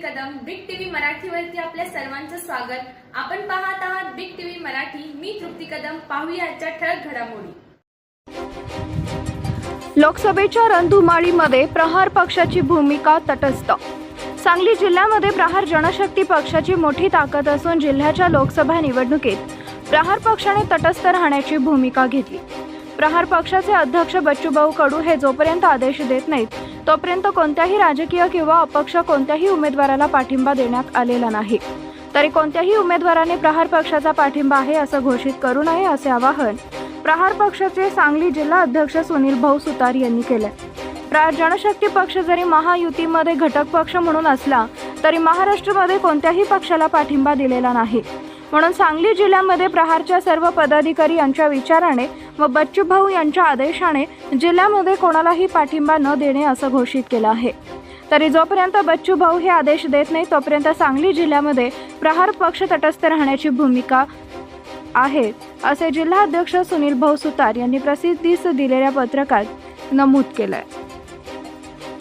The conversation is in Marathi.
मराठीवरती आपल्या सर्वांचं स्वागत. आपण पाहत आहात बिग टीव्ही मराठी. मी तृप्ती कदम. पाहूया आजच्या ठळक घडामोडी. लोकसभेच्या रणधुमाळीमध्ये प्रहार पक्षाची भूमिका तटस्थ. सांगली जिल्ह्यामध्ये प्रहार जनशक्ती पक्षाची मोठी ताकद असून जिल्ह्याच्या लोकसभा निवडणुकीत प्रहार पक्षाने तटस्थ राहण्याची भूमिका घेतली. प्रहार पक्षाचे अध्यक्ष बच्चूभाऊ कडू हे जोपर्यंत आदेश देत नाहीत तोपर्यंत कोणत्याही राजकीय किंवा अपक्ष कोणत्याही उमेदवाराला पाठिंबा देण्यात आलेला नाही. तरी कोणत्याही उमेदवाराने प्रहार पक्षाचा पाठिंबा आहे असं घोषित करू नये असे आवाहन प्रहार पक्षाचे सांगली जिल्हा अध्यक्ष सुनील भाऊ सुतार यांनी केले जनशक्ती पक्ष जरी महायुतीमध्ये घटक पक्ष म्हणून असला तरी महाराष्ट्रामध्ये कोणत्याही पक्षाला पाठिंबा दिलेला नाही. म्हणून सांगली जिल्ह्यामध्ये प्रहारच्या सर्व पदाधिकारी यांच्या विचाराने व बच्चू भाऊ यांच्या आदेशाने जिल्ह्यामध्ये कोणालाही पाठिंबा न देणे असं घोषित केलं आहे. तरी जोपर्यंत बच्चू भाऊ हे आदेश देत नाही तोपर्यंत सांगली जिल्ह्यामध्ये प्रहार पक्ष तटस्थ राहण्याची भूमिका आहे असे जिल्हाध्यक्ष सुनील भाऊ सुतार यांनी प्रसिद्धीस दिलेल्या पत्रकात नमूद केलं आहे